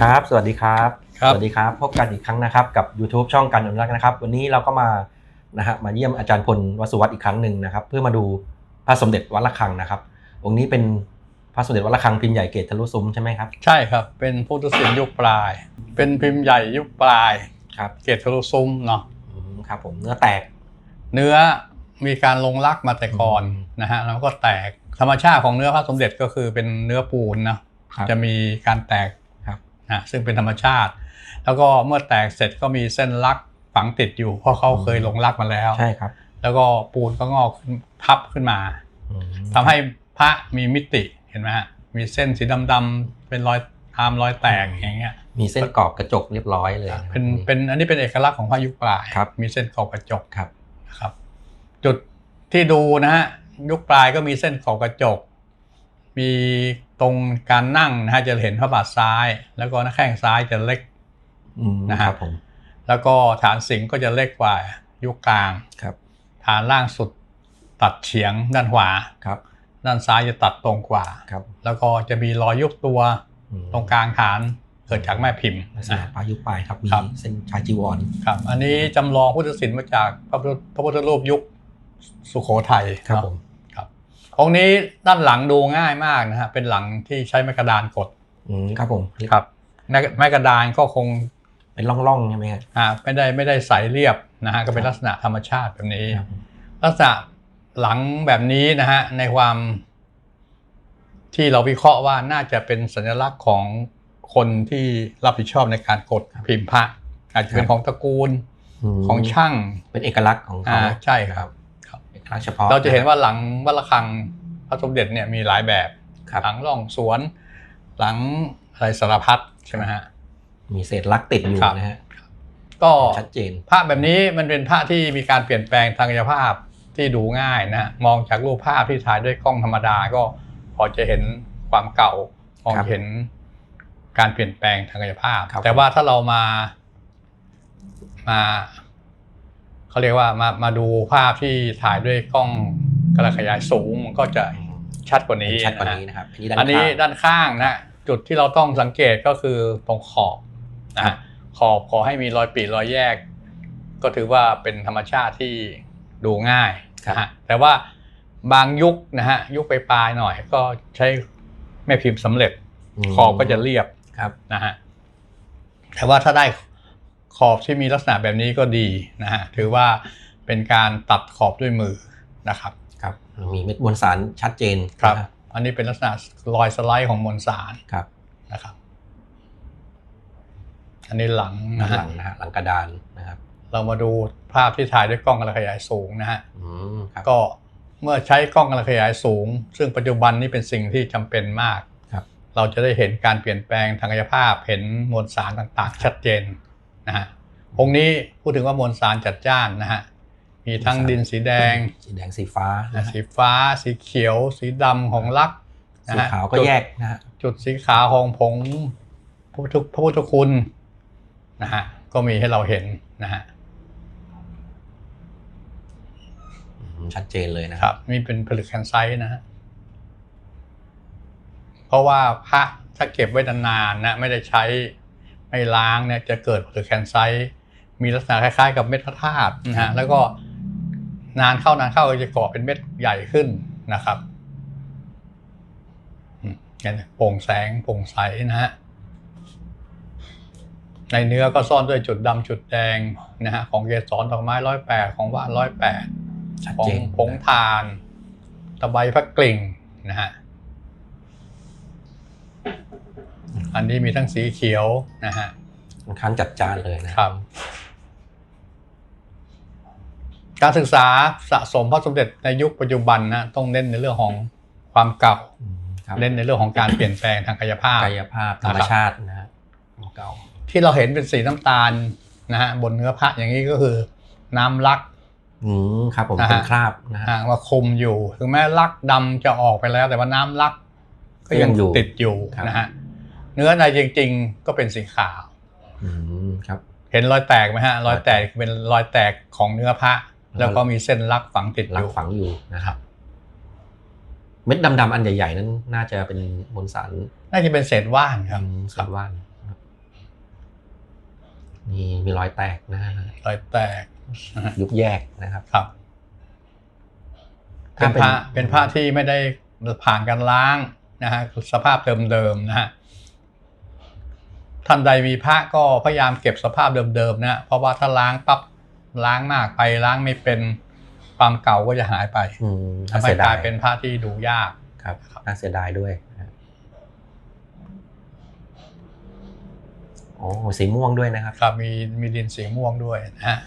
ครับ สวัสดีครับ ครับ สวัสดีครับ พบกันอีกครั้งนะครับกับ YouTube ช่องการอนุรักษ์นะครับ วันนี้เราก็มานะฮะมาเยี่ยมอาจารย์พลวสุวัตอีกครั้งหนึ่งนะครับ เพื่อมาดูพระสมเด็จวัดระฆังนะครับ องค์นี้เป็นพระสมเด็จวัดระฆังพิมพ์ใหญ่เกตทะลุซุ้มใช่ไหมครับ ใช่ครับ เป็นพุทธศิลป์ยุคปลาย เป็นพิมพ์ใหญ่ยุคปลาย ครับ เกตทะลุซุ้มเนาะอืมครับผมเนื้อแตก เนื้อมีการลงลักมาแต่ก่อนอืมนะฮะแล้วก็แตกธรรมชาติของเนื้อพระสมเด็จก็คือเป็นเนื้อปูนนะครับ จะมีการแตกครับ นะซึ่งเป็นธรรมชาติ แล้วก็เมื่อแตกเสร็จก็มีเส้นลักฝังติดอยู่เพราะเขาเคยลงลักมาแล้วใช่ครับ แล้วก็ปูนก็งอกขึ้นทับขึ้นมาอืมทำให้พระมีมิติเห็นไหมฮะมีเส้นสีดำๆเป็นรอยตามรอยแตกอย่างเงี้ย มีเส้นกรอบกระจกเรียบร้อยเลยะครับเป็นเป็นอันนี้เป็นเอกลักษณ์ของพระยุคปลายครับมีเส้นขอบกระจกครับนะครับ จุดที่ดูนะฮะยุคปลายก็มีเส้นขอบกระจก มี ตรงการนั่งนะฮะจะเห็นพระบาทซ้าย แล้วก็หน้าแข้งซ้ายจะเล็กอืมนะฮะครับผมแล้วก็ฐานสิงห์ก็จะเล็กกว่ายุคกลางครับ ฐานล่างสุดตัดเฉียงด้านขวาครับ ด้านซ้ายจะตัดตรงกว่าครับ แล้วก็จะมีรอยยุบตัวอืมตรงกลางฐานเกิดจากแม่พิมพ์ลักษณะนะปลายุคปลายครับมีครับเส้นชายจีวรครับ อันนี้จำลองพุทธศิลป์มาจากพระพุทธพระพุทธรูปยุคสุโขทัยครับเนาะผมครับ องค์นี้ด้านหลังดูง่ายมากนะฮะเป็นหลังที่ใช้ไม้กระดานกดอืมครับผมครับไม้ไม้กระดานก็คงเป็นร่องๆใช่ไหมครับอ่าไม่ได้ไม่ได้ใสเรียบนะฮะก็เป็นครับลักษณะธรรมชาติแบบนี้ครับผมลักษณะหลังแบบนี้นะฮะในความที่เราวิเคราะห์ว่าน่าจะเป็นสัญลักษณ์ของคนที่รับผิดชอบในการกดพิมพ์พระอาจจะเป็นของตระกูลมของช่างเป็นเอกลักษณ์ของเขาอ่าใช่ครับครับ เอกลักษณ์เฉพาะเราจะเห็นว่าหลังวัดระฆังพระสมเด็จเนี่ยมีหลายแบบครับหลังร่องสวน หลังอะไรสารพัดใช่ไหมฮะมีเศษลักษณ์ติดอยู่ครับนะฮะก็ชัดเจนภาพแบบนี้มันเป็นภาพที่มีการเปลี่ยนแปลงทางกายภาพที่ดูง่ายนะฮะมองจากรูปภาพที่ถ่ายด้วยกล้องธรรมดาก็พอจะเห็นความเก่ามองครับเห็นการเปลี่ยนแปลงทางกายภาพครับแต่ว่าถ้าเรามามา เขาเรียกว่ามามาดูภาพที่ถ่ายด้วยกล้องกระขยายสูงมันก็จะชัดกว่านี้ชัดกว่าะฮะนี้นะครับอันนี้ด้านอันนี้ข้างด้านข้างนะจุดที่เราต้องสังเกตก็คือตรงขอบนะครัฮะบขอบขอให้มีรอยปีรอยแยก ก็ถือว่าเป็นธรรมชาติที่ดูง่ายนะฮะแต่ว่าบางยุคนะฮะยุคไปปลายๆหน่อย ก็ใช้แม่พิมพ์สำเร็จมขอบก็จะเรียบครับนะฮะแต่ว่าถ้าได้ ขอบที่มีลักษณะแบบนี้ก็ดีนะฮะถือว่าเป็นการตัดขอบด้วยมือนะครับครับมีเม็ดมวลสารชัดเจนครับนะอันนี้เป็นลักษณะรอยสไลด์ของมวลสารครับนะครับ อันนี้หลังด้านะนหฮะลังนะฮะหลังกระดานนะครับ เรามาดูภาพที่ถ่ายด้วยกล้องกระขยายสูงนะฮะอืมครับก็เมื่อใช้กล้องกระขยายสูง ซึ่งปัจจุบันนี้เป็นสิ่งที่จำเป็นมากครับเราจะได้เห็นการเปลี่ยนแปลงทางกายภาพ เห็นมวลสารต่างๆ ชัดเจน นะฮะองค์นี้พูดถึงว่ามวลสารจัดจ้านนะฮะมีทั้งดินสีแดง สีแดงสีฟ้านะฮะสีฟ้า สีเขียว สีดำของลักษณ์นะสีฮะขาวก็จุดแยกนะฮะจุดสีขาวของผงพระพุทธพระพุทธคุณนะฮะก็มีให้เราเห็นนะฮะอืมชัดเจนเลยนะคครัรับบนี่เป็นผลึกแคนไซต์นะฮะเพราะว่าพระถ้าเก็บไว้นานๆนะ ไม่ได้ใช้ ไม่ล้างเนี่ยจะเกิดผลึกแคนไซต์มีลักษณะคล้ายๆ กับเม็ดพระธาตุนะฮะแล้วก็นานเข้านานเข้าก็จะเกาะเป็นเม็ดใหญ่ขึ้นนะครับอืมเนี่ยโปร่งแสงโปร่งใสนะฮะในเนื้อก็ซ่อนด้วยจุดดำจุดแดงนะฮะของเกสรดอกไม้ร้อยแปดของว่านร้อยแปดชัดของเจนผงทาน ตะไบพระกลิ่งนะฮะ อันนี้มีทั้งสีเขียวนะฮะค่อนข้างจัดจ้านเลยนะครับ การศึกษาสะสมพระสมเด็จในยุคปัจจุบันนะต้องเน้นในเรื่องของความเก่าอืมครับเน้นในเรื่องของการเปลี่ยนแปลงทางกายภาพกายภาพธรรมชาตินะฮะของเก่าที่เราเห็นเป็นสีน้ำตาลนะฮะบนเนื้อพระอย่างนี้ก็คือ น้ำลักอืมครับผมนะฮะเป็นคราบนะฮะห่างมาคุมอยู่ ถึงแม้ลักดำจะออกไปแล้ว แต่ว่าน้ำลัก ก็ยังยังอยู่ติดอยู่ครับนะฮะ เนื้อในจริง ๆ ก็เป็นสีขาวอืมครับ เห็นรอยแตกไหมฮะรอยแตกเป็นรอยแตกของเนื้อพระ แล้วก็มีเส้นลักฝังติดอลักยู่ฝังอยู่นะครับเม็ดดำๆอันใหญ่ๆนั้น น่าจะเป็นมวลสาร น่าจะเป็นเศษว่านครับอืมสารว่านนะครับนี่มีรอยแตกนะฮะรอยแตกนะฮะยุบแยกนะครับ ครับเป็นพระเป็นพระที่ไม่ได้ผ่านการล้างนะฮะสภาพเดิมๆนะฮะ ท่านใดมีพระก็พยายามเก็บสภาพเดิมๆนะเพราะว่าถ้าล้างปั๊บล้างมากไปล้างไม่เป็นความเก่าก็จะหายไปอืมทำน่าให้เสียกดาลายยเป็นพระที่ดูยากครับน่าเสียดายด้วยนะโอ้สีม่วงด้วยนะครับ ครับมีมีดินสีม่วงด้วยนะฮะ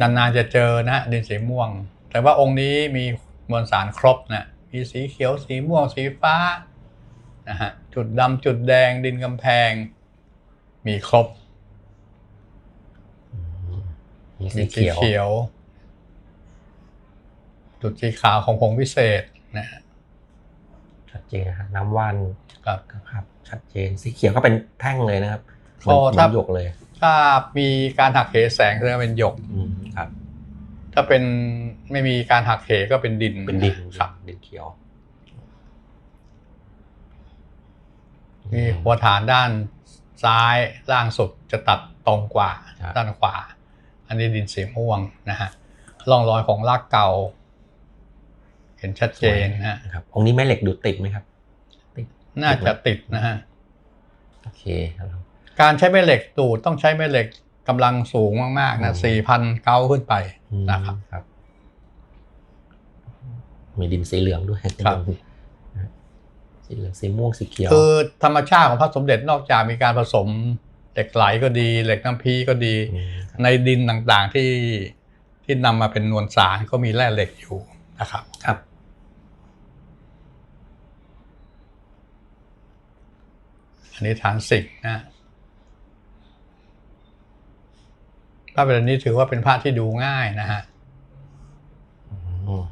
นานๆจะเจอนะฮะดินสีม่วง แต่ว่าองค์นี้มีมวลสารครบนะมีสีเขียวสีม่วงสีฟ้า นะฮะจุดดำจุดแดงดินกำแพง มีครบ มีมีสีสีเขียวเขียว จุดสีขาวของผงวิเศษนะฮะชัดเจนนะฮะน้ำว่านครับครับ ชัดเจนสีเขียวก็เป็นแท่งเลยนะครับเหมือนโอ้เหมืถ้าอนหยกเลย ถ้ามีการหักเหแสงก็จะเป็นหยกอืมครับ ถ้าเป็นไม่มีการหักเหก็เป็นดินเป็นดินครับดินเขียว มีหัวฐานด้านซ้ายล่างสุดจะตัดตรงกว่าครับด้านขวา อันนี้ดินสีม่วงนะฮะร่องรอยของรากเก่า เห็นชัดเจนนะฮะครับองค์นี้แม่เหล็กดูดติดไหมครับน่าจะติดนะฮะโอเคครับการใช้แม่เหล็กดูดต้องใช้แม่เหล็กกำลังสูงมากๆนะอืมสี่พันเก้าขึ้นไปอืมนะครับครับ มีดินสีเหลืองด้วยครับ สีเหลืองสีม่วงสีเขียว คือธรรมชาติของพระสมเด็จนอกจากมีการผสมเหล็กไหลก็ดี เหล็กน้ำพีก็ดีมในดินต่างๆที่ที่นำมาเป็นนวลสารก็มีแร่เหล็กอยู่นะครับครับอันนี้ฐานสิกนะพระประเด็นนี้ถือว่าเป็นพระที่ดูง่ายนะฮะอืม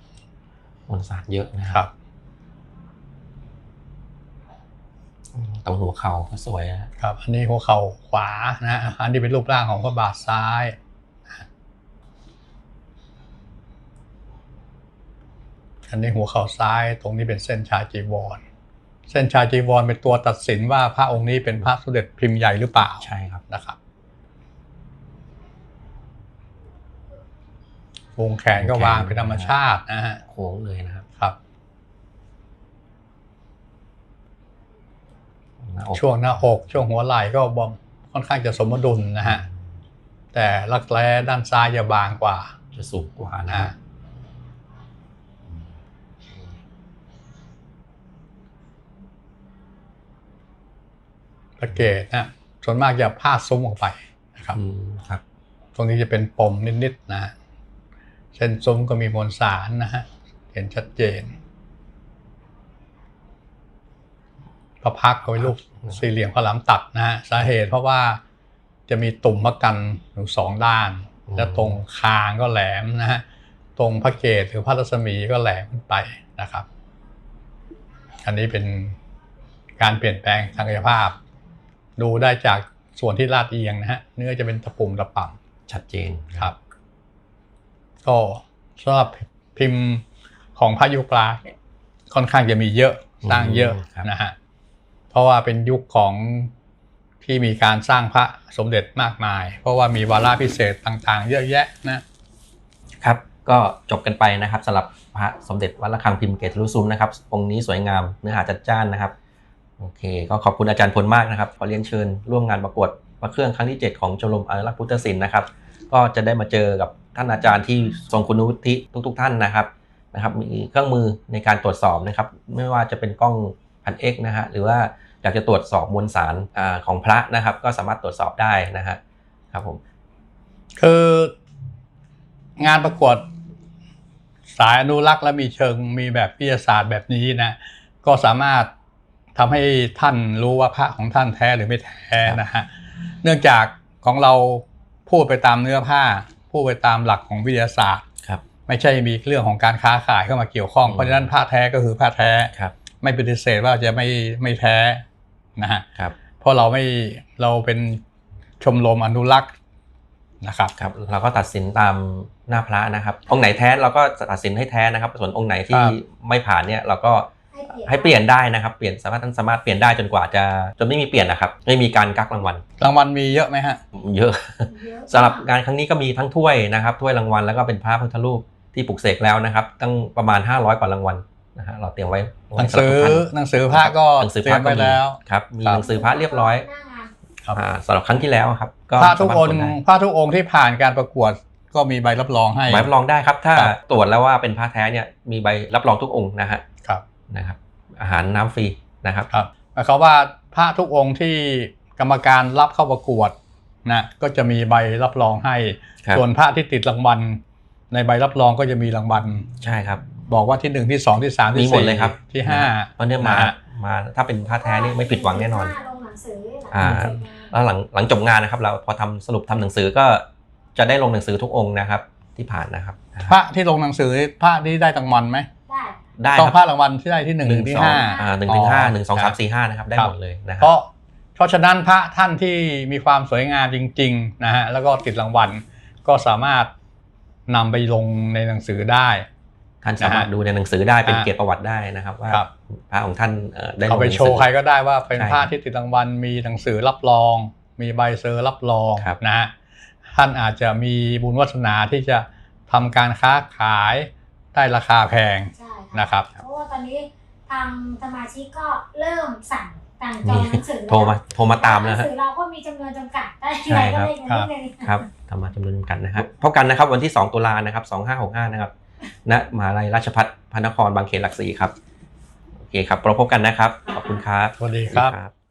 มวลสารเยอะนะคครับ รับ อืม ตรงหัวเข่าก็สวยนะครับ อันนี้หัวเข่าขวานะฮะอันนี้เป็นรูปร่างของพระบาทซ้ายอันนี้หัวเข่าซ้ายตรงนี้เป็นเส้นชายจีวร เส้นชายจีวรเป็นตัวตัดสินว่าพระองค์นี้เป็นพระสมเด็จพิมพ์ใหญ่หรือเปล่าใช่ครับนะครับวงแขนก็วางเป็นธรรมชาตินะฮะโค้งเลยนะครับ ครับ หน้าอก ช่วงหน้าอก ช่วงหัวไหล่ก็บอมค่อนข้างจะสมดุลนะฮะแต่รักแร้ด้านซ้ายจะบางกว่า จะสูงกว่านะนะคฮะรับสังเกตนะส่วนมากจะพาดซุ้มออกไปนะครับอืมครับ ตรงนี้จะเป็นปมนิดๆนะฮะเส้นซุ้มก็มีมวลสารนะฮะเห็นชัดเจน พระพักตร์ก็เป็นรูปสี่เหลี่ยมพระหลามตัดนะฮะสาเหตุเพราะว่าจะมีตุ่มพระกันอยู่สองด้านอืมและตรงคางก็แหลมนะฮะตรงพระเกศหรือพระรัศมีก็แหลมขึ้นไปนะครับ อันนี้เป็นการเปลี่ยนแปลงทางกายภาพ ดูได้จากส่วนที่ลาดเอียงนะฮะเนื้อจะเป็นตะปุ่มตะป่ำชัดเจนครับ ก็สำหรับพิมพ์ของพระยุคกลางเนี่ยค่อนข้างจะมีเยอะสร้างเยอะครับนะฮะ เพราะว่าเป็นยุคของที่มีการสร้างพระสมเด็จมากมาย เพราะว่ามีวาระพิเศษต่างๆ เยอะแยะนะครับ ก็จบกันไปนะครับสำหรับพระสมเด็จวัดระฆังพิมพ์เกตลุซุมนะครับองค์นี้สวยงามเนื้อหาจัดจ้านนะครับโอเค ก็ขอบคุณอาจารย์พลมากนะครับขอเรียนเชิญร่วมงานประกวดพระเครื่องครั้งที่ 7 ของชมรมอนุรักษ์พุทธศิลป์นะครับ ก็จะได้มาเจอกับท่านอาจารย์ที่ทรงคุณวุฒิทุก ๆ ท่านนะครับนะครับ มีเครื่องมือในการตรวจสอบนะครับ ไม่ว่าจะเป็นกล้องพันเอกนะฮะหรือว่า อยากจะตรวจสอบมวลสารอาของพระนะครับ ก็สามารถตรวจสอบได้นะฮะครับผมคืองานประกวดสายอนุรักษ์และมีเชิงมีแบบวิทยาศาสตร์แบบนี้นะ ก็สามารถทำให้ท่านรู้ว่าพระของท่านแท้หรือไม่แท้นะฮะเนื่องจากของเราพูดไปตามเนื้อผ้า พูดไปตามหลักของวิทยาศาสตร์ครับ ไม่ใช่มีเรื่องของการค้าขายเข้ามาเกี่ยวข้องอืมเพราะฉะนั้นผ้าแท้ก็คือผ้าแท้ครับไม่ปฏิเสธว่าจะไม่ไม่แท้ นะฮะครับเพราะเราไม่เราเป็นชมรมอนุรักษ์นะครับครับเราก็ตัดสินตามหน้าพระนะครับ องค์ไหนแท้เราก็ตัดสินให้แท้นะครับ ส่วนองค์ไหนที่ครับไม่ผ่านเนี่ยเราก็ให้เปลี่ยนได้นะครับ เปลี่ยนสามารถท่านสามารถเปลี่ยนได้จนกว่าจะจนไม่มีเปลี่ยนนะครับ ไม่มีการกักรางวัล รางวัลมีเยอะไหมฮะ เยอะสำหรับงานครั้งนี้ก็มีทั้งถ้วยนะครับถ้วยรางวัลแล้วก็เป็นพระพุทธรูปที่ปลุกเสกแล้วนะครับ ตั้งประมาณ 500 กว่ารางวัล นะฮะเราเตรียมไว้หนังสือหนังสือพระก็หนังสือเตรีพยระมก็ไว้มีแล้วครับมีครับหนังสือพระเรียบร้อยหน้างานครับอ่าสำหรับครั้งที่แล้วครับก็พระทุกองค์สามารถตรวจได้พระทุกองค์ที่ผ่านการประกวดก็มีใบรับรองให้หมายรับรองได้ครับ ถ้าครับตรวจแล้วว่าเป็นพระแท้เนี่ยมีใบรับรองทุกองค์นะฮะครับนะครับ อาหารน้ำฟรีนะครับครับหมายความว่าพระทุกองค์ที่กรรมการรับเข้าประกวดนะก็จะมีใบรับรองให้ครับส่วนพระที่ติดรางวัลในใบรับรองก็จะมีรางวัลใช่ครับ บอกว่าที่หนึ่งที่สองที่สามมีที่หมดสี่เลยครับที่ห้าเพราะเนี่ยมานะฮะมาถ้าเป็นพระแท้นี่ไม่ผิดหวังแน่นอน ลงหนังสือหลังอ่าเสร็จงาน แล้วหลังหลังจบงานนะครับ เราพอทำสรุปทำหนังสือก็จะได้ลงหนังสือทุกองค์นะครับ ที่ผ่านนะครับพระที่ลงหนังสือพระที่ได้รางวัลไหมได้ ได้ต้องคพรับระรางวัลที่ได้ที่หนึ่งถึงที่สองห้า อ่าหนึ่งถึงห้าอ๋อหนึ่งสองครัสาบมสี่ห้านะครับได้ครับ หมดเลยนะคเพรับ ราะเพราะฉะนั้นพระท่านที่มีความสวยงามจริงๆนะฮะแล้วก็ติดรางวัลก็สามารถนำไปลงในหนังสือได้ ท่านสามารถนะฮะดูในหนังสือได้เป็นอ่าเกียรติประวัติได้นะครับว่าครับพระของท่านเอ่อได้ลงเอาไปหนังโชสือว์ใครก็ได้ว่าเป็นใช่พระที่ติดรางวัลมีหนังสือรับรอง มีใบเซอร์รับรองครับนะฮะท่านอาจจะมีบุญวัฒนาที่จะทำการค้าขายได้ราคาแพงใช่นะครับเพราะว่าตอนนี้ทางสมาชิกก็เริ่มสั่งสั่งจองหนังสือแล้วโทรมาโทรมาตามแล้วหนัฮะงสือเราก็มีจำนวนจำกัดได้ใช่ครับได้กันนิดนึงครับทำมาจำนวนจำกัดนะครับพบกันนะครับวันที่ 2 ตุลานะครับ2565นะครับ ณมหาลัยราชภัฏพระนครบางเขนหลักสี่ครับ โอเคครับเราพบกันนะครับ ขอบคุณครับ สวัสดีครับครับ